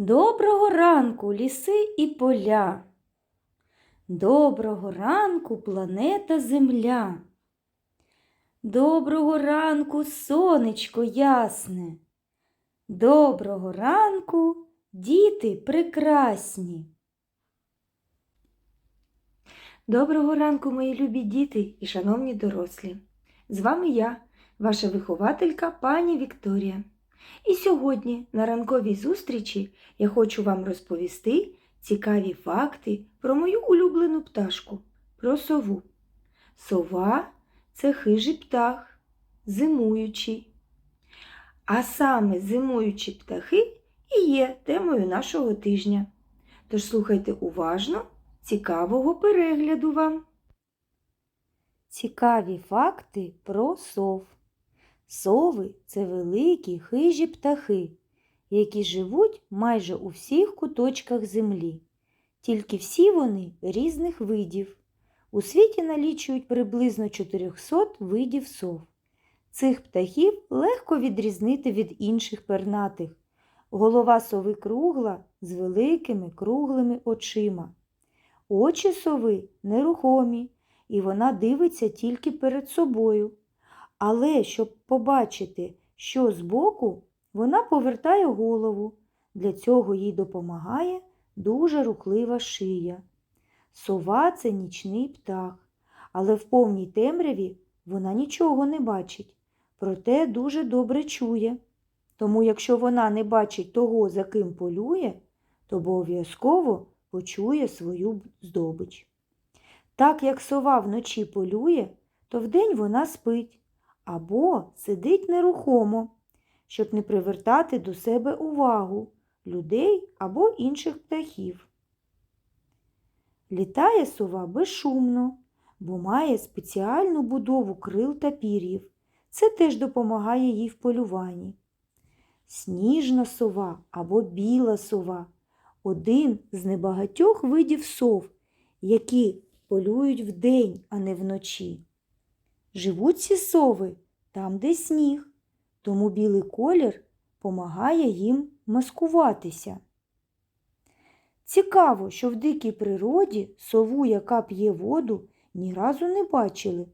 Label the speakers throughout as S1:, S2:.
S1: Доброго ранку, ліси і поля. Доброго ранку, планета Земля. Доброго ранку, сонечко ясне. Доброго ранку, діти прекрасні.
S2: Доброго ранку, мої любі діти і шановні дорослі. З вами я, ваша вихователька пані Вікторія. І сьогодні на ранковій зустрічі я хочу вам розповісти цікаві факти про мою улюблену пташку, про сову. Сова це хижий птах, зимуючий. А саме зимуючі птахи і є темою нашого тижня. Тож слухайте уважно, цікавого перегляду вам!
S1: Цікаві факти про сов. Сови це великі хижі птахи, які живуть майже у всіх куточках землі. Тільки всі вони різних видів. У світі налічують приблизно 400 видів сов. Цих птахів легко відрізнити від інших пернатих. Голова сови кругла з великими круглими очима. Очі сови нерухомі, і вона дивиться тільки перед собою. Але щоб побачити, що збоку, вона повертає голову. Для цього їй допомагає дуже рухлива шия. Сова це нічний птах, але в повній темряві вона нічого не бачить, проте дуже добре чує. Тому, якщо вона не бачить того, за ким полює, то обов'язково почує свою здобич. Так як сова вночі полює, то вдень вона спить або сидить нерухомо, щоб не привертати до себе увагу людей або інших птахів. Літає сова безшумно, бо має спеціальну будову крил та пір'їв. Це теж допомагає їй в полюванні. Сніжна сова або біла сова один з небагатьох видів сов, які полюють вдень, а не вночі. Живуть ці сови там, де сніг, тому білий колір помагає їм маскуватися. Цікаво, що в дикій природі сову, яка п'є воду, ні разу не бачили.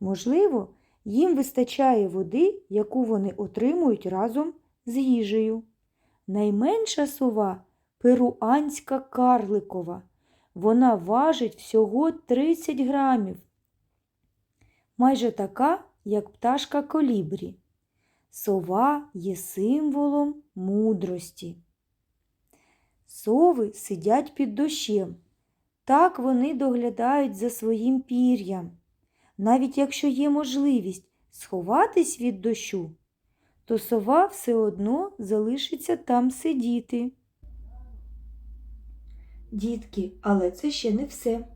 S1: Можливо, їм вистачає води, яку вони отримують разом з їжею. Найменша сова перуанська карликова. Вона важить всього 30 грамів. Майже така, як пташка колібрі. Сова є символом мудрості. Сови сидять під дощем. Так вони доглядають за своїм пір'ям. Навіть якщо є можливість сховатись від дощу, то сова все одно залишиться там сидіти.
S2: Дітки, але це ще не все.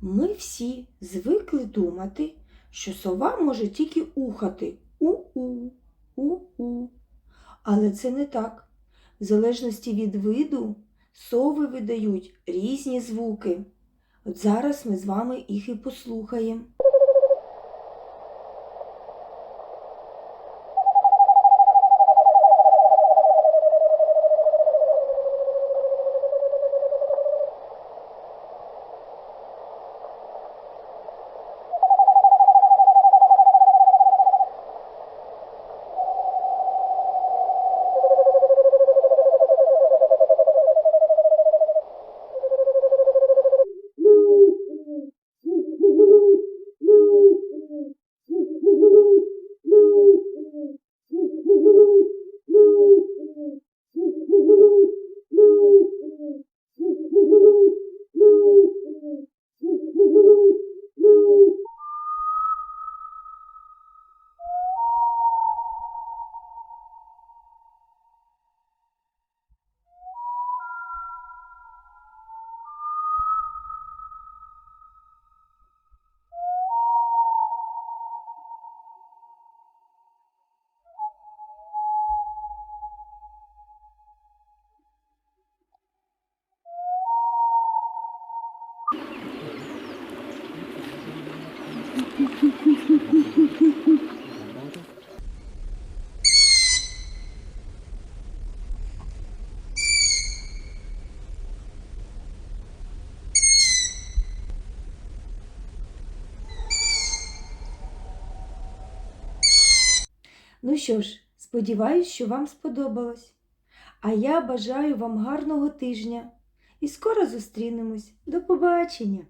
S2: Ми всі звикли думати, що сова може тільки ухати у-у, у-у. Але це не так. В залежності від виду сови видають різні звуки. От зараз ми з вами їх і послухаємо. Ну що ж, сподіваюсь, що вам сподобалось. А я бажаю вам гарного тижня і скоро зустрінемось. До побачення!